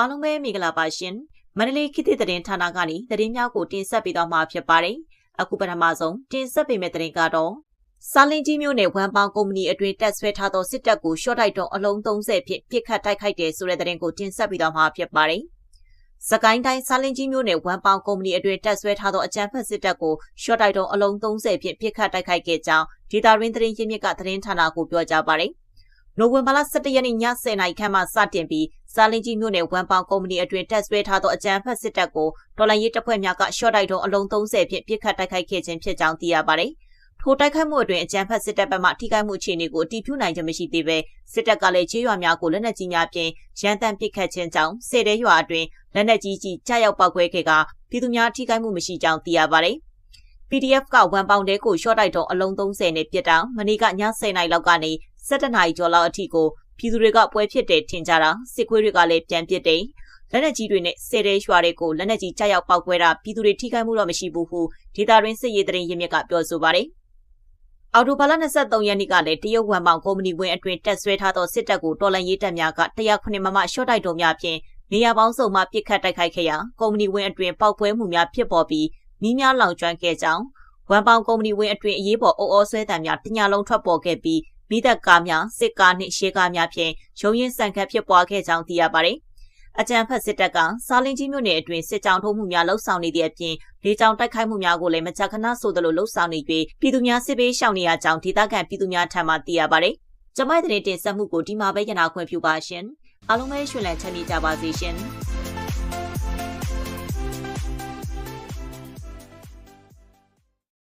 အားလုံးပဲမင်္ဂလာပါရှင်မန္တလေးခေတ်သစ်သတင်းဌာနကနေသတင်းများကိုတင်ဆက်ပေးသွားမှာဖြစ်ပါတယ်အခုပထမဆုံးတင်ဆက်ပေးမယ့်သတင်းကတော့စာလင်ကြီးမျိုးနဲ့ဝမ်ပေါင်ကုမ္ပဏီအတွင်းတက်ဆွဲထားသောစစ်တပ်ကိုရှော့တိုက်တုံးအလုံး30ဖြင့်ပြစ်ခတ်တိုက်ခိုက်တယ်ဆိုတဲ့သတင်းကိုတင်ဆက်ပေးသွားမှာဖြစ်ပါတယ်စကိုင်းတိုင်းစာလင်ကြီးမျိုးနဲ့ဝမ်ပေါင်ကုမ္ပဏီအတွင်းတက်ဆွဲထားသောအကြမ်းဖက်စစ်တပ်ကိုရှော့တိုက်တုံးအလုံး30ဖြင့်ပြစ်ခတ်တိုက်ခိုက်ခဲ့ကြောင်းဒေတာရင်းသတင်းရင်းမြစ်ကသတင်းဌာနကိုပြောကြားပါတယ်နိုဝင်ဘာလ17ရက်နေ့ည10:00နာရီခန့်မှစတင်ပြီး စာလင်ကြီးမြို့နယ်ဝမ်ပေါင်ကုမ္ပဏီအတွင်းတက်ဆွဲထားသောအကြမ်းဖက်စစ်တပ်ကိုဒေါ်လာရေးတပ်ဖွဲ့များကရှော့တိုက်တုံးအလုံး30ဖြင့်ပြစ်ခတ်တိုက်ခိုက်ခဲ့ခြင်းဖြစ်ကြောင်းသိရပါတယ်။ထိုတိုက်ခိုက်မှုအတွင်းအကြမ်းဖက်စစ်တပ်ဘက်မှထိခိုက်မှုအခြေအနေကိုအတည်ပြုနိုင်ခြင်းမရှိသေးဘဲစစ်တပ်ကလည်းခြေရွာများကိုလက်နက်ကြီးများဖြင့်ရန်တမ်းပစ်ခတ်ခြင်းကြောင့်စေတဲရွာအတွင်းလက်နက်ကြီးကြီးကြားရောက်ပောက်ကွဲခဲ့ကပြည်သူများထိခိုက်မှုမရှိကြောင်းသိရပါတယ်။ PDF ကဝန်ပေါင်တဲကိုရှော့တိုက်တုံးအလုံး30နဲ့ပြစ်တောင်းမနေ့ကည10:00နာရီလောက်ကနေ17နာရီကျော်လောက်အထိကို ပြည်သူတွေကပွဲဖြစ်တယ်ထင်ကြတာစစ်ခွေးတွေကလည်းပြန်ပစ်တယ်လက်နက်ကြီးတွေနဲ့ဆယ်တဲရွာတွေကိုလက်နက်ကြီးကြားရောက်ပောက်ကွဲတာပြည်သူတွေထိခိုက်မှုတော့မရှိဘူးဟုဒေတာရင်းစစ်ရေးတရင်ရင်းမြစ်ကပြောဆိုပါတယ်အော်တိုဘာလ23ရက်နေ့ကလည်းတရုတ်ဝန်ပေါင်ကုမ္ပဏီဝင်အတွင်တက်ဆွဲထားသောစစ်တပ်ကိုတော်လန်ရေးတပ်များက109မမရှော့တိုက်တုံများဖြင့်နေရာပေါင်းစုံမှပစ်ခတ်တိုက်ခိုက်ခဲ့ရာကုမ္ပဏီဝင်အတွင်ပောက်ကွဲမှုများဖြစ်ပေါ်ပြီးမိများလောင်ကျွမ်းခဲ့ကြောင်းဝန်ပေါင်ကုမ္ပဏီဝင်အတွင်အရေးပေါ်အုပ်အောဆွဲတံများတညာလုံးထွက်ပေါ်ခဲ့ပြီး မိသက်ကားများစစ်ကားနှင့်ရှေးကားများဖြင့်ရုံရင်ဆန်ခတ်ဖြစ်ပွားခဲ့ကြောင်းသိရပါတယ်။အကြံဖတ်စစ်တပ်ကစားလင်းကြီးမြို့နယ်အတွင်းစစ်ကြောင်းထိုးမှုများလှုပ်ဆောင်နေတဲ့အပြင်လေကြောင်းတိုက်ခိုက်မှုများကိုလည်းမကြာခဏဆိုသလိုလှုပ်ဆောင်နေပြီးပြည်သူများစစ်ပေးရှောင်နေရကြောင်းဒေသခံပြည်သူများထံမှသိရပါတယ်။ကျမိုက်တဲ့တင်ဆက်မှုကိုဒီမှာပဲရနာခွင့်ပြုပါရှင်။အားလုံးပဲရှင်လန်းချမ်းမြေ့ကြပါစေရှင်။